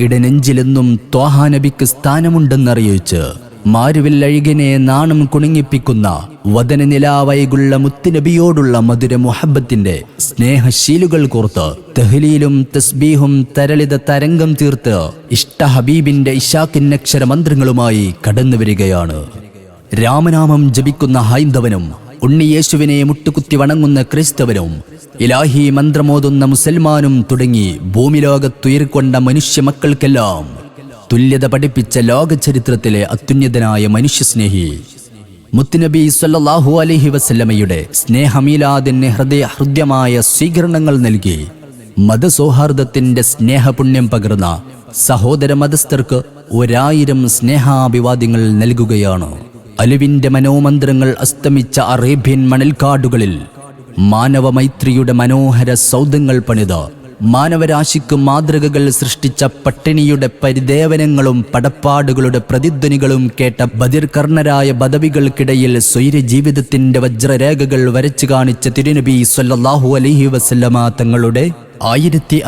ഇടനെഞ്ചിലെന്നും ത്വാഹാനബിക്ക് സ്ഥാനമുണ്ടെന്നറിയിച്ച് മാരുവിൽ നാണം കുണുങ്ങിപ്പിക്കുന്ന വദന നിലാവൈകുള്ള മുത്തുനബിയോടുള്ള മധുര മുഹബത്തിന്റെ സ്നേഹശീലുകൾ കോർത്ത് തെഹ്ലീലും തസ്ബീഹും തരളിത തരംഗം തീർത്ത് ഇഷ്ട ഹബീബിന്റെ ഇഷാക്കിന്നക്ഷര മന്ത്രങ്ങളുമായി കടന്നുവരികയാണ്. രാമനാമം ജപിക്കുന്ന ഹൈന്ദവനും ഉണ്ണിയേശുവിനെ മുട്ടുകുത്തി വണങ്ങുന്ന ക്രിസ്തവനും ഇലാഹി മന്ത്രമോതുന്ന മുസൽമാനും തുടങ്ങി ഭൂമിലോകത്തുയർക്കൊണ്ട മനുഷ്യ മക്കൾക്കെല്ലാം തുല്യത പഠിപ്പിച്ച ലോക ചരിത്രത്തിലെ അത്യുന്നതനായ മനുഷ്യസ്നേഹി. മുത്തുനബി സല്ലാഹു അലഹി വസല്ലമയുടെ സ്നേഹമീലാദിന് ഹൃദയ ഹൃദ്യമായ സ്വീകരണങ്ങൾ നൽകി മതസൗഹാർദ്ദത്തിന്റെ സ്നേഹപുണ്യം പകർന്ന സഹോദര മതസ്ഥർക്ക് ഒരായിരം സ്നേഹാഭിവാദ്യങ്ങൾ നൽകുകയാണ്. അലുവിന്റെ മനോമന്ത്രങ്ങൾ അസ്തമിച്ച അറേബ്യൻ മണൽക്കാടുകളിൽ മാനവമൈത്രിയുടെ മനോഹര സൗധങ്ങൾ പണിത് മാനവരാശിക്ക് മാതൃകകൾ സൃഷ്ടിച്ച പട്ടിണിയുടെ പരിദേവനങ്ങളും പടപ്പാടുകളുടെ പ്രതിധ്വനികളും കേട്ട ബദിർകർണരായ ബദവികൾക്കിടയിൽ സ്വൈര ജീവിതത്തിന്റെ വജ്രരേഖകൾ വരച്ചു കാണിച്ച തിരുനബി സൊല്ലാഹു അലഹി വസല്ലമ തങ്ങളുടെ ആയിരത്തി